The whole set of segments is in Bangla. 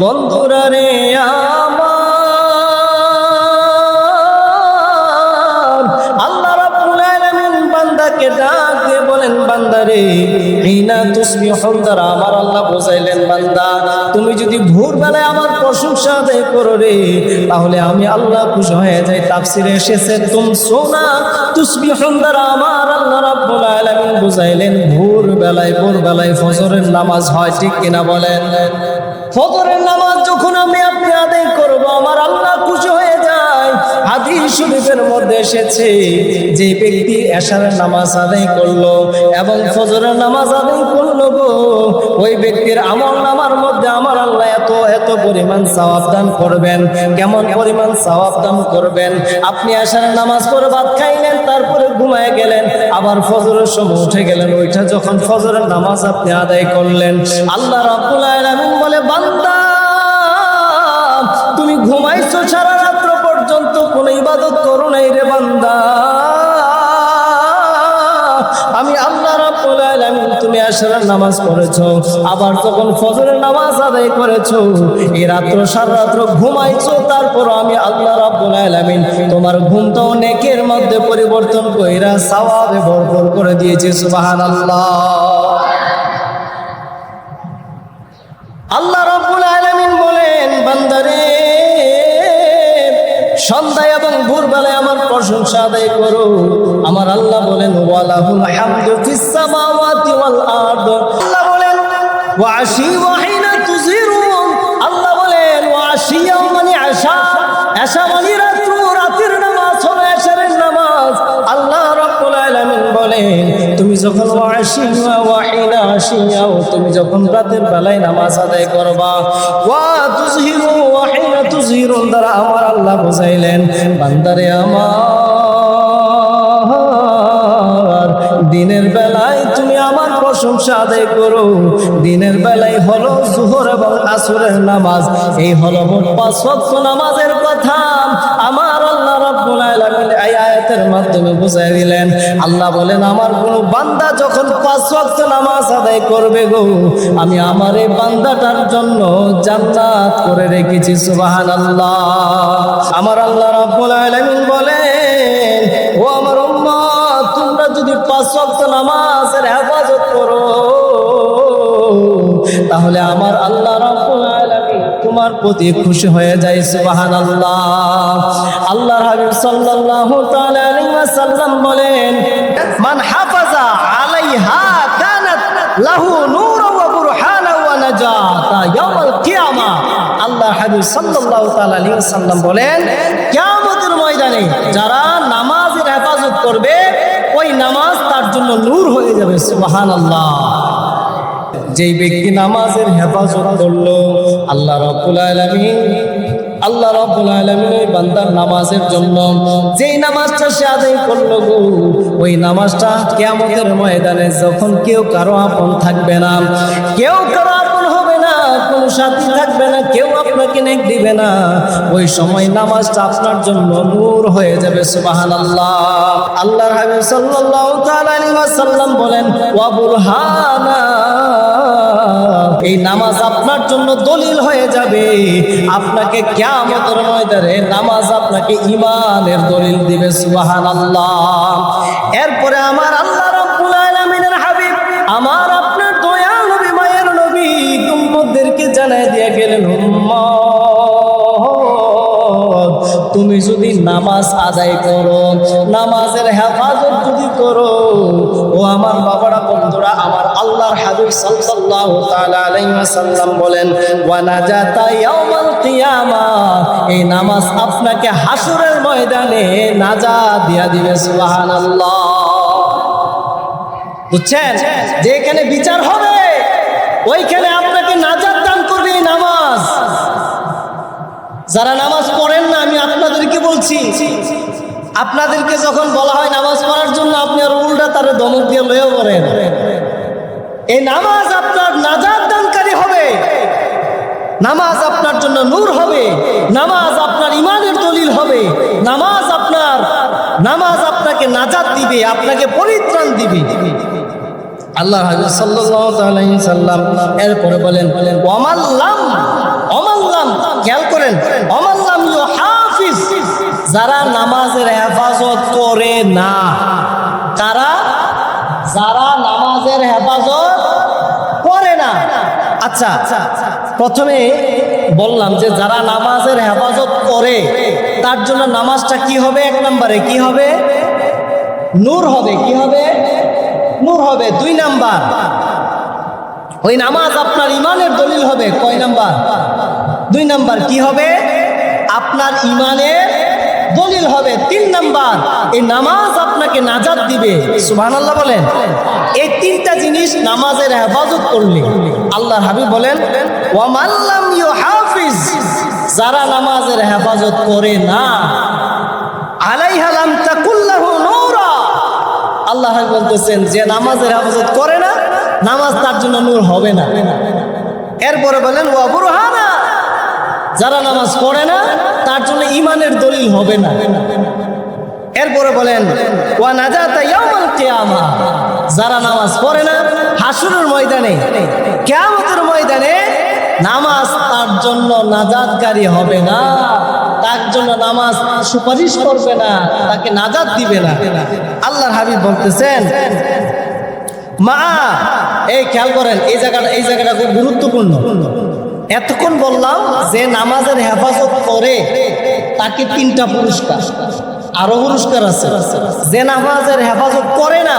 বন্ধুরা রে আমার বলেন আমার আল্লাহ তুমি যদি ভোরবেলায় আমার প্রশংসা আদায় করো রে, তাহলে আমি আল্লাহ খুশি হয়ে যাই। তাফসিরে এসেছে, তুম সোনা তুসবিহুল দ্বারা আমার আল্লাহ রাব্বুল বুঝাইলেন, ভোরবেলায় ভোরবেলায় ফজরের নামাজ হয় ঠিক কিনা বলেন? ফজরের নামাজ যখন আমি আপনি আদায় করব, আমার আল্লাহ খুশি হয়ে যায়। হাদিস শরীফের মধ্যে এসেছে, যে ব্যক্তি এশারের নামাজ আদায় করল এবং ফজরের নামাজ আদায় করল গো, ওই ব্যক্তির আমল নামার মধ্যে আমার আল্লাহ এত পরিমাণ সওয়াব দান করবেন? কেমন পরিমাণ সওয়াব দান করবেন? আপনি এশারের নামাজ পড়ে ভাত খাইলেন, তারপরে ঘুমায় গেলেন, আবার ফজরের সময় উঠে গেলেন, ওইটা যখন ফজরের নামাজ আপনি আদায় করলেন, আল্লাহ রাব্বুল আলামিন বলে, বান্দা, তুমি ঘুমাইছো সারা রাত্র পর্যন্ত কোন ইবাদত করো নাই রে বান্দা। আলামিন নামাজ পড়েছো, আবার যখন ফজরের নামাজ আদায় করেছ এই রাত্র সারা রাত্র ঘুমাইছো, তারপর আমি আল্লাহ রাব্বুল আলামিন তোমার ঘুমটাও নেকের মধ্যে পরিবর্তন কইরা সওয়াবে ভরপুর করে দিয়েছি, সুবহানাল্লাহ। আল্লাহ রাব্বুল আলামিন বলেন, বান্দারে সন্ধ্যায় এবং ভোরবেলায় আমার প্রশংসা আদায় করো। আমার আল্লাহ বলেন, ওয়ালাহুল হামদু ফিস সামাওয়াতি ওয়াল আরদ। আল্লাহ বলেন ওয়াহিনা তুজিরুন। আল্লাহ বলেন ওয়াশিয়া মানে আশা। আশা রাত্র নামাজ হলো নামাজ। আল্লাহ রাব্বুল আলামিন বলেন, তুমি যখন ওয়াশিয়া ওয়াহিনা আশিয়াও তুমি যখন রাতের বেলায় নামাজ আদায় করবা। ওয়া তুজহিরু ওয়াহিনা দ্বারা আমার আল্লাহ বুঝাইলেন, বান্দারে আমার, দিনের বেলায় তুমি আমার প্রশংসা আদায় করো। দিনের বেলায় হলো জোহর এবং আসরের নামাজ। এই হলো মোট পাঁচ নামাজের কথা। আমার রাব্বুল আলামিন এই আয়াতের মাধ্যমে বুঝাই দিলেন, আল্লাহ বলেন, আমার কোন বান্দা যখন পাঁচ ওয়াক্ত নামাজ আদায় করবে গো, আমি আমার এই বান্দাটার জন্য জান্নাত করে রেখেছি, সুবহানাল্লাহ। আমার আল্লাহ রাব্বুল আলামিন বলেন, ও আমার তোমরা যদি পাঁচ ওয়াক্ত নামাজের হেফাজত করো, তাহলে আমার আল্লাহ রাব্বুল তোমার প্রতি খুশি হয়ে যায়, সুবহানাল্লাহ। আল্লাহর হাবিব সাল্লাল্লাহু তাআলা আলাইহি ওয়াসাল্লাম বলেন, মান হাফাজা আলাইহা কানাত লাহু নূরুন ওয়া বুরহানা ওয়া নাজাতা ইয়াউমাল কিয়ামা। আল্লাহর হাবিব সাল্লাল্লাহু তাআলা আলাইহি ওয়াসাল্লাম বলেন, কিয়ামতের ময়দানে যারা নামাজের হেফাজত করবে, ওই নামাজ তার জন্য নূর হয়ে যাবে, সুবহানাল্লাহ। যেই ব্যক্তি নামাজের হেফাজত করল, আল্লাহ রাব্বুল আলামিন, আল্লাহ রাব্বুল আলামিন ওই বান্দার নামাজের জন্য যেই নামাজটা সে আদায় করল গো, ওই নামাজটা কিয়ামতের ময়দানে যখন কেউ কারও আপন থাকবে না, কেউ কারও আপন হবে না কোন সাথী থাকবে না, কেউ আপনাকে নেক দিবে না, ওই সময় নামাজটা আপনার জন্য নূর হয়ে যাবে, সুবহানাল্লাহ। আল্লাহর হাবিব সাল্লাল্লাহু তাআলা আলাইহি ওয়াসাল্লাম বলেন ওয়া বুরহানা এই নামাজ আপনার জন্য দলিল হয়ে যাবে। আপনাকে কিয়ামতের ময়দানে নামাজ আপনাকে ইমানের দলিল দিবে সুবাহান আল্লাহ এরপরে আমার আল্লাহ রাব্বুল আলামিনের হাবিব, আমার আপনার দয়া নবী, মায়ের নবী উম্মতদেরকে জানাই দিয়ে গেলেন তুমি যদি নামাজ আদায় করো, নামাজের হেফাজত যদি করো, ও আমার বাবারা, বন্ধুরা আমার আল্লাহর হাবিব সাল্লাল্লাহু তাআলা আলাইহি ওয়াসাল্লাম বলেন, ওয়া নাজাতা ইয়াউমাল কিয়ামা এই নামাজ আপনাকে হাসরের ময়দানে নাজাত দিয়া দিবে, সুবহানাল্লাহ। বুঝছেন? যে এখানে বিচার হবে, ওইখানে আপনাকে নাজাত দান করবে এই নামাজ। যারা নামাজ পড়েন না, আমি আপনাদেরকে বলছি, আপনাদেরকে যখন বলা হয় নামাজ পড়ার জন্য, আপনি আর উল্টা তারে দমক দিয়ে লয়েও পড়েন। এই নামাজ আপনার নাজাদ দানকারী হবে। নামাজ আপনার জন্য নূর হবে। নামাজ আপনার ইমানের দলিল হবে। নামাজ আপনার, নামাজ আপনাকে নাজাদ দিবে, আপনাকে পরিত্রাণ দিবে। আল্লাহ সাল্লাম এরপরে বলেন অমাল্লাম অমাল্লাম খেয়াল করেন অমাল্লাম যারা নামাজের হেফাজত করে না, তারা, যারা নামাজের হেফাজত আচ্ছা প্রথমে বললাম যে যারা নামাজের হেফাজত করে, তার জন্য নামাজটা কি হবে? এক নম্বরে কি হবে? নূর হবে, কি হবে? নূর হবে, দুই নাম্বার। ওই নামাজ আপনার ইমানের দলিল হবে, কয় নাম্বার? দুই নাম্বার কি হবে? আপনার ইমানের দলিল হবে তিন নাম্বার, এই নামাজ আপনাকে নাজাদ দিবে। সুবহান আল্লাহ বলেন। এই তিনটা জিনিস নামাজের হেফাজত করলে। আল্লাহ হাবিব বলেন ইউ হাফিজ যারা নামাজের হেফাজত করে না আলাইহালাম তাকুল্লাহু আল্লাহ বলতেছেন, যে নামাজের হেফাজত করে না, নামাজ তার জন্য নূর হবে না। এরপরে বলেন, ওয়া বুরহানা যারা নামাজ পড়ে না তার জন্য ইমানের দলিল হবে না। এরপরে বলেন, ওয়া নাজাতা ইয়াউমাল কিয়ামা। যারা নামাজ পড়ে না, হাসুরের ময়দানে, কিয়ামতের ময়দানে নামাজ তার জন্য নাজাতকারী হবে না। তার জন্য নামাজ সুপারিশ করবে না, তাকে নাজাত দিবে না। আল্লাহর হাবিব বলতেছেন, মা, এই খেয়াল করেন, এই জায়গাটা এই জায়গাটা খুব গুরুত্বপূর্ণ। এতক্ষণ বললাম যে নামাজের হেফাজত করে তাকে তিনটা পুরস্কার। আরও পুরস্কার আছে। যে নামাজের হেফাজত করে না,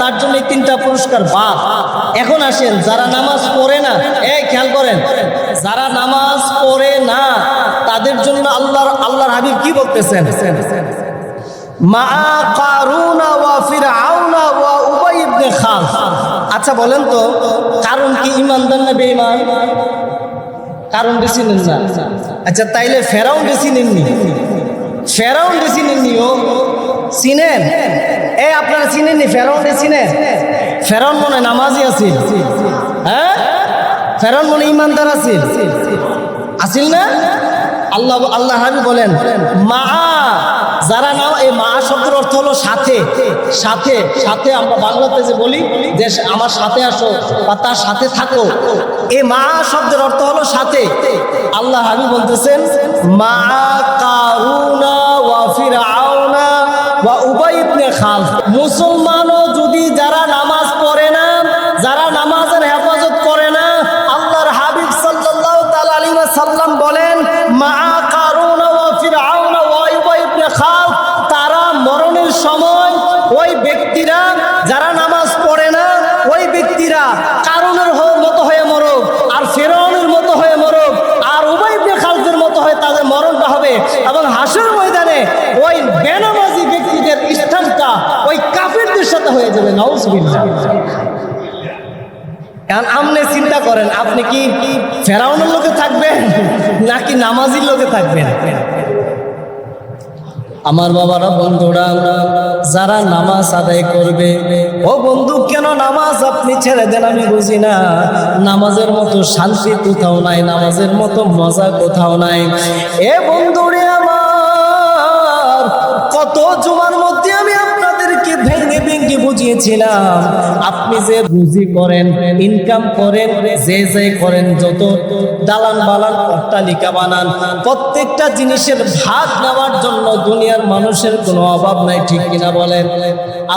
তার জন্য তিনটা পুরস্কার বাদ। এখন আসেন, যারা নামাজ পড়ে না, এই খেয়াল করেন, যারা নামাজ পড়ে না, তাদের জন্য আল্লাহর আল্লাহর হাবিব কি বলতেছেন? আচ্ছা বলেন তো, কারণ কি ইমানদার না বেঈমান? কারণ বেশি নেন না। আচ্ছা তাইলে ফেরাউন বেশি নেননি? ফেরাউন বেশি নেননি ও। চিনেন? এ, আপনারা চিনেননি ফেরাউন চিনেন? ফেরাউন মনে নামাজি আছিল। হ্যাঁ? ফেরাউন মনে ইমানদার আছিল। আছিল না? আল্লাহ আল্লাহ বলেন, মা যারা নাও, এই মা শব্দের অর্থ হলো সাথে সাথে সাথে আমরা বাংলাতে যে বলি যে আমার সাথে আসো বা তার সাথে থাকো। এই মা শব্দের অর্থ হলো সাথে। আল্লাহ আমি বলতেছেন, মা কারুনা ওয়া ফিরাউনা ওয়া উবাই ইবনে খালফ সময় ওই ব্যক্তিরা যারা নামাজ পড়ে না, ওই ব্যক্তিরা কারণের মতো হয়ে মরক আর ফেরাউনের মতো হয়ে মরক আর উভয় ইবনে খালফের মতো হয়ে তাদের মরণটা হবে। এবং হাসুর ময়দানে ওই বেনামাজি ব্যক্তিদের স্থানটা ওই কাফেরদের সাথে হয়ে যাবে। নাউজবিল্লাহ। এখন আপনি চিন্তা করেন, আপনি কি ফেরাউনের লোকে থাকবেন নাকি নামাজির লোকে থাকবেন? আমার বাবারা, বন্ধুরা, যারা নামাজ আদায় করবে, ও বন্ধু, কেন নামাজ আপনি ছেড়ে দেন? আমি বুঝি না। নামাজের মতো শান্তি কোথাও নাই, নামাজের মতো মজা কোথাও নাই। এ বন্ধুরে আমার, কত জুমার ভেঙে বুঝিয়েছিলাম আপনি যে রুজি করেন ইনকাম করেন, যে যে করেন, যত দালান বালান, অট্টালিকা বানান, প্রত্যেকটা জিনিসের ভাগ নেওয়ার জন্য দুনিয়ার মানুষের কোনো অভাব নাই, ঠিক কিনা বলেন?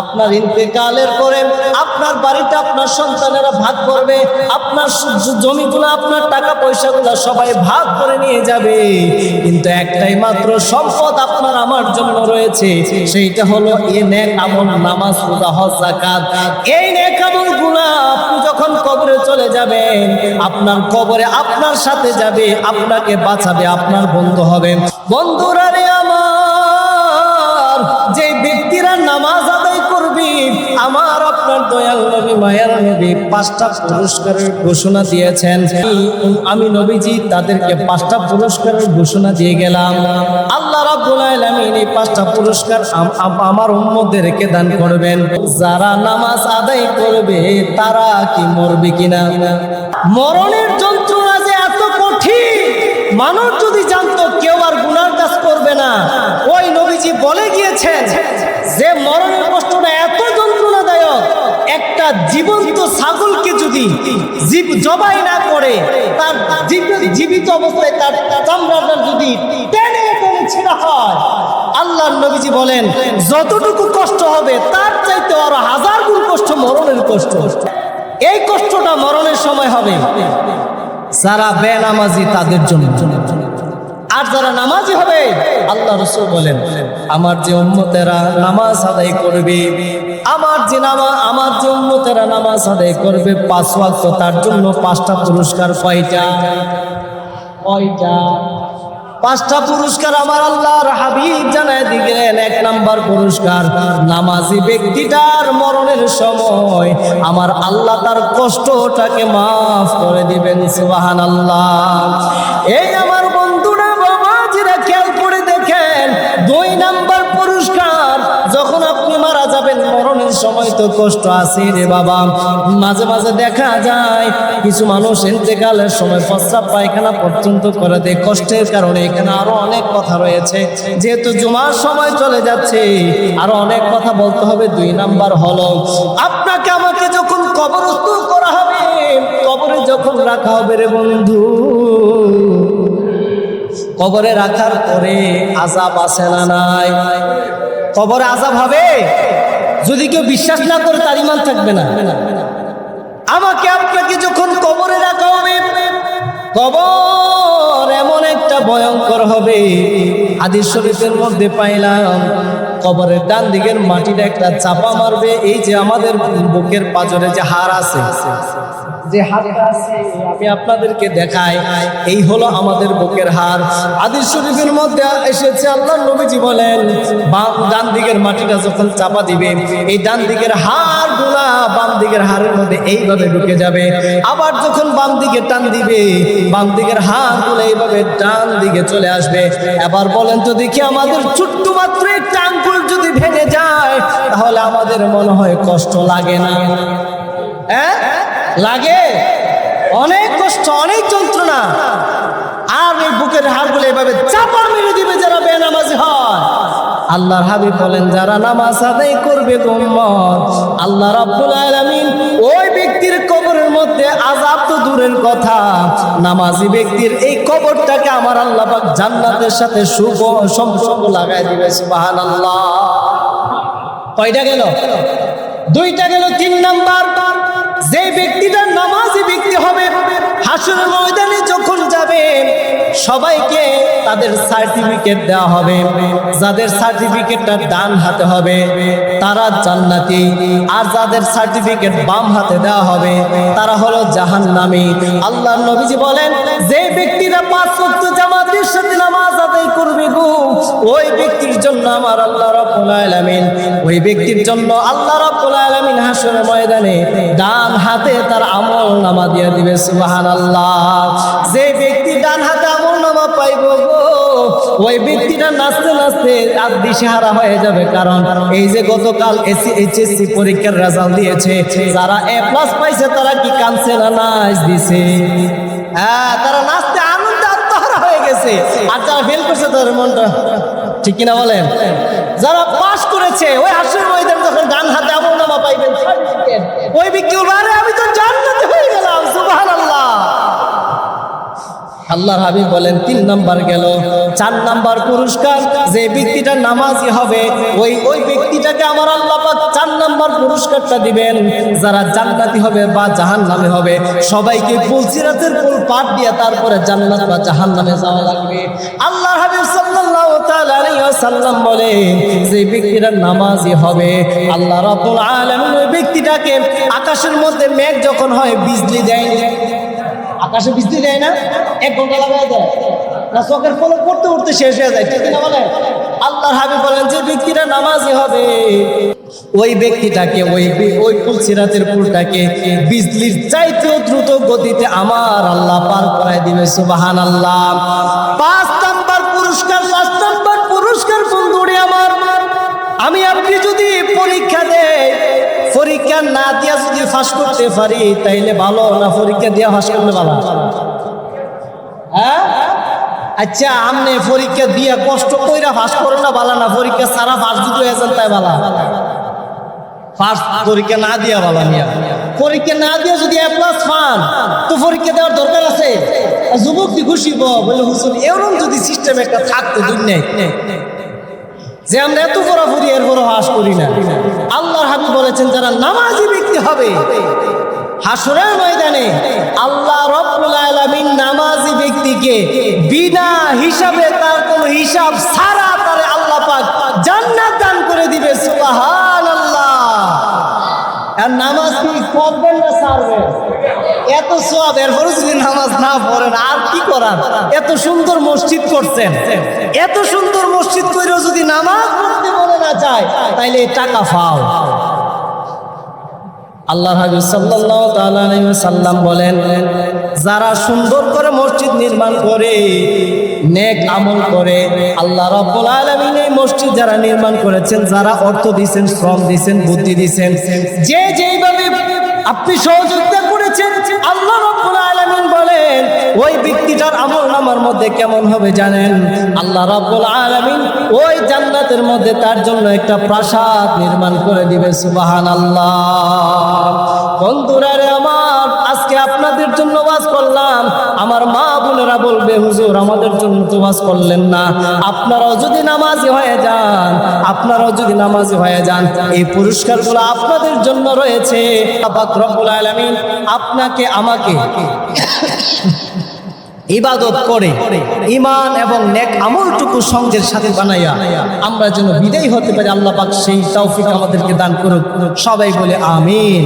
আপনার ইন্তেকালের পরে আপনার বাড়িতে আপনার সন্তানেরা ভাগ করবে, আপনার জমিগুলো, আপনার টাকা পয়সাগুলো সবাই ভাগ করে নিয়ে যাবে। কিন্তু একটাই মাত্র সম্পদ আপনার, আমার জন্য রয়েছে, সেইটা হলো এ নেক আমল, নামাজ, রোজা, হজ যাকাত। এই নেক আমলগুলা আপনি যখন কবরে চলে যাবেন, আপনার কবরে আপনার সাথে যাবে, আপনাকে বাঁচাবে, আপনার বন্ধু হবে। বন্ধুরা রে আমার আমার আপনার দয়াল নবী, মায়ার নবী পাঁচটা পুরস্কারের ঘোষণা দিয়েছেন। আমি নবীজি তাদেরকে পাঁচটা পুরস্কারের ঘোষণা দিয়ে গেলাম। আল্লাহ পাঁচটা পুরস্কার আম- আম- আমার উম্মদেরকে দান করবেন। যারা নামাজ আদায় করবে, তারা কি মরবে কিনা? মরণের যন্ত্রণা যে এত কঠিন, মানুষ যদি জানতো, কেউ আর গুনার কাজ করবে না। ওই নবীজি বলে গিয়েছেন যে, মরণের কষ্টটা জীবন্ত ছাগলকে যদি জীব জবাই না করে, তার জীব- জীবিত অবস্থায় তার চামড়াটা যদি টেনে টেনে ছেঁড়া হয় নবীজি বলেন, যতটুকু কষ্ট হবে, তার চাইতে আরও হাজার গুণ কষ্ট মরণের কষ্ট। এই কষ্টটা মরণের সময় হবে যারা বেনামাজি তাদের জন্য। আর যারা নামাজি হবে, আল্লাহ রসুল বলেন আমার যে উম্মতেরা নামাজ আদায় করবে, আমার যে নামা, আমার যে উম্মতেরা নামাজ আদায় করবে, পাঁচ ওয়াক্ত তার জন্য পাঁচটা পুরস্কার কয়টা? কয়টা? পাঁচটা পুরস্কার আমার আল্লাহর হাবিব জানায় দিলেন। এক নাম্বার পুরস্কার, নামাজি ব্যক্তিটার মরণের সময় আমার আল্লাহ তার কষ্টটাকে মাফ করে দিবেন সুবাহান আল্লাহ এই আমার সময় তো কষ্ট আছে রে বাবা। মাঝে মাঝে দেখা যায়, কিছু মানুষ ইন্তেকালের সময় প্রস্রাব পায়খানা পর্যন্ত করে দেয়। কষ্টের কারণে এখানে আরও অনেক কথা রয়েছে। যেহেতু জুমার সময় চলে যাচ্ছে, আরও অনেক কথা বলতে হবে, দুই নাম্বার হলো, আপনাকে আমাকে যখন কবরস্থ করা হবে, কবরে যখন রাখা হবে রে বন্ধু, কবরে রাখার পরে আজাব আসে না নাই? কবরে আজাব হবে? যদি কেউ বিশ্বাস না করে, তার ইমান থাকবে না। আমাকে আপনাকে যখন কবরে রাখা হবে, কবর এমন একটা ভয়ঙ্কর হবে। হাদিস শরীফের মধ্যে পাইলাম, কবরের ডান দিকের মাটিটা একটা চাপা মারবে, এই যে আমাদের বুকের পাজরে যে হার আছে। যে হাড়টা আছে, আমি আপনাদেরকে দেখাই, এই হলো আমাদের বুকের হার। আদিস শরীফের মধ্যে এসেছে, আল্লাহ নবীজি বলেন, বাম ডান দিকের মাটিটা যখন চাপা দিবে, এই ডান দিকের হাড়গুলা বাম দিকের হাড়ের মধ্যে এইভাবে ঢুকে যাবে। আবার যখন বাম দিকে টান দিবে, বাম দিকের হাড়গুলো এইভাবে ডান দিকে চলে আসবে। এবার বলেন তো দেখি আমাদের ছোট্ট মাত্র একটা আঙ্গুল যদি ভেঙে যায়, তাহলে আমাদের মনে হয় কষ্ট লাগে না। হ্যাঁ? লাগে। অনেক কষ্ট, অনেক যন্ত্রণা। আর এই বুকের হাড়গুলো এভাবে চাপা মেরে দিবে যারা বেনামাজি হয়। আল্লাহর হাবিব বলেন, যারা নামাজ আদায় করবে গোম্মত আল্লাহ রাব্বুল আলামিন ওই ব্যক্তির কবরের মধ্যে আযাব তো দূরের কথা। নামাজি ব্যক্তির এই কবরটাকে আমার আল্লাহ পাক জান্নাতের সাথে শুভ সম্পর্ক লাগাই দিবে, সুবহানাল্লাহ। কয়টা গেল? দুইটা গেল, তিন নাম্বার। যে ব্যক্তিটা নামাজি ব্যক্তি হবে, হাসুর ময়দানে যখন যাবে, সবাইকে তাদের সার্টিফিকেট দেওয়া হবে। যাদের সার্টিফিকেটটা ডান হাতে হবে, তারা জান্নাতি। আর যাদের সার্টিফিকেট বাম হাতে দেওয়া হবে, তারা হলো জাহান্নামী। আল্লাহ নবীজি বলেন, যে ব্যক্তিরা পাঁচ ওয়াক্ত জামাতের সাথে নামাজ আদায় করবে গো ওই ব্যক্তির জন্য আমার আল্লাহ রাব্বুল আলামিন, ওই ব্যক্তির জন্য আল্লাহ রাব্বুল আলামিন হাসরের ময়দানে ডান হাতে তার আমল নামা দিয়ে দিবে, সুবহানাল্লাহ। যে ব্যক্তি ডান হাতে আমল নামা পাইব গো, ওই ব্যক্তিটা নাচতে নাচতে আর দিশেহারা হয়ে যাবে, কারণ এই যে গতকাল এসি, এইচএসসি পরীক্ষার রেজাল্ট দিয়েছে, যারা এ প্লাস পাইছে তারা কি কানছে না নাচ দিছে? হ্যাঁ তারা নাচতে হয়ে গেছে আর যারা ফেল করছে তাদের মনটা ঠিক কিনা বলেন? যারা পাশ করেছে, ওই হাসির ময়দান যখন ডান হাতে আমল নামা পাইবেন, ওই ব্যক্তি আমি তো জান্নাতে হয়ে গেলাম সুবহানাল্লাহ আল্লাহর হাবিব বলেন, তিন নাম্বার গেল, চার নাম্বার পুরস্কার, যে ব্যক্তিটা নামাজি হবে, ওই ওই ব্যক্তিটাকে আমার আল্লাহ চার নাম্বার পুরস্কারটা দিবেন। যারা জান্নাতি হবে বা জাহান্নামে হবে, সবাইকে পুলসিরাতের পুল পাঠ দিয়ে তারপরে জান্নাত বা জাহান্নামে যাওয়া লাগবে। আল্লাহর হাবিব সাল্লাল্লাহু তাআলা যে ব্যক্তিটা নামাজি হবে, আল্লাহ ওই ব্যক্তিটাকে আকাশের মধ্যে মেঘ যখন হয়, বিজলি দেয়। আকাশে বৃষ্টি দেয় না, এক ঘণ্টা লাগাই দেয়। না, চোখের ফলে পড়তে পড়তে শেষ হয়ে যায়, ঠিক না বলে? আল্লাহ হাবি বলেন, যে ব্যক্তিটা নামাজি হবে, ওই ব্যক্তিটাকে, ওই ওই ফুলসিরাতের পুলটাকে বিজলির চাইতেও দ্রুত গতিতে আমার আল্লাহ পার করায় দিবে সুবাহান আল্লাহ পাঁচ নাম্বার পুরস্কার ফাঁস করতে পারি, তাইলে ভালো না, পরীক্ষা দিয়া ফাঁস করলে ভালো। হ্যাঁ? আচ্ছা আমনে পরীক্ষা দিয়া কষ্ট ফাঁস করে না ভালো না, পরীক্ষা সারা ফাঁস যদি হয়ে যান তাই ভালো। দেওয়ার দরকার আছে? যুবক বলে এরকম যদি সিস্টেম একটা যে আল্লাহর হাবিব বলেছেন, যারা নামাজি হবে। হাসরের ময়দানে আল্লাহ রব্বুল আলামিন নামাজি ব্যক্তিকে বিনা হিসাবে তার কোনো হিসাব ছাড়া তারে আল্লাহ পাক জান্নাত দান করে দিবে, সুবহানাল্লাহ। আর নামাজ কি পড়বেন না ছাড়বেন এত সব এরপরে যদি নামাজ না পড়েন, আর কি করার? এত সুন্দর মসজিদ করছেন। এত সুন্দর মসজিদ করেও যদি নামাজ পড়তে মনে না চায় তাইলে টাকা ফাও। আল্লাহ হাবিব সাল্লাল্লাহু সাল্লাম বলেন, যারা সুন্দর করে মসজিদ নির্মাণ করে, নেক আমল করে, আল্লাহ রাব্বুল আলামিন এই মসজিদ যারা নির্মাণ করেছেন, যারা অর্থ দিয়েছেন শ্রম দিয়েছেন বুদ্ধি দিয়েছেন যে যেইভাবে আপনি সহযোগিতা করেছেন, আল্লাহ রাব্বুল আলামিন বলেন, ওই ব্যক্তিটার আমল নামার মধ্যে কেমন হবে জানেন? আল্লাহ রাব্বুল আলামিন ওই জান্নাতের মধ্যে তার জন্য একটা প্রাসাদ নির্মাণ করে দিবে সুবহানাল্লাহ। বন্ধুরা আমার মা বোনেরা বলবে, হুজুর, আমাদের জন্য তো ওয়াজ করলেন না। আপনারাও যদি নামাজি হয়ে যান, আপনারাও যদি নামাজি হয়ে যান, এই পুরস্কারগুলো আপনাদের জন্য রয়েছে। আপনাকে, আমাকে ইবাদত করে ইমান এবং নেক আমলটুকু সঙ্গের সাথে বানাইয়া আমরা যেন বিদায় হতে পারি। আল্লাহ পাক সেই তৌফিক আমাদেরকে দান করুক। সবাই বলে, আমিন।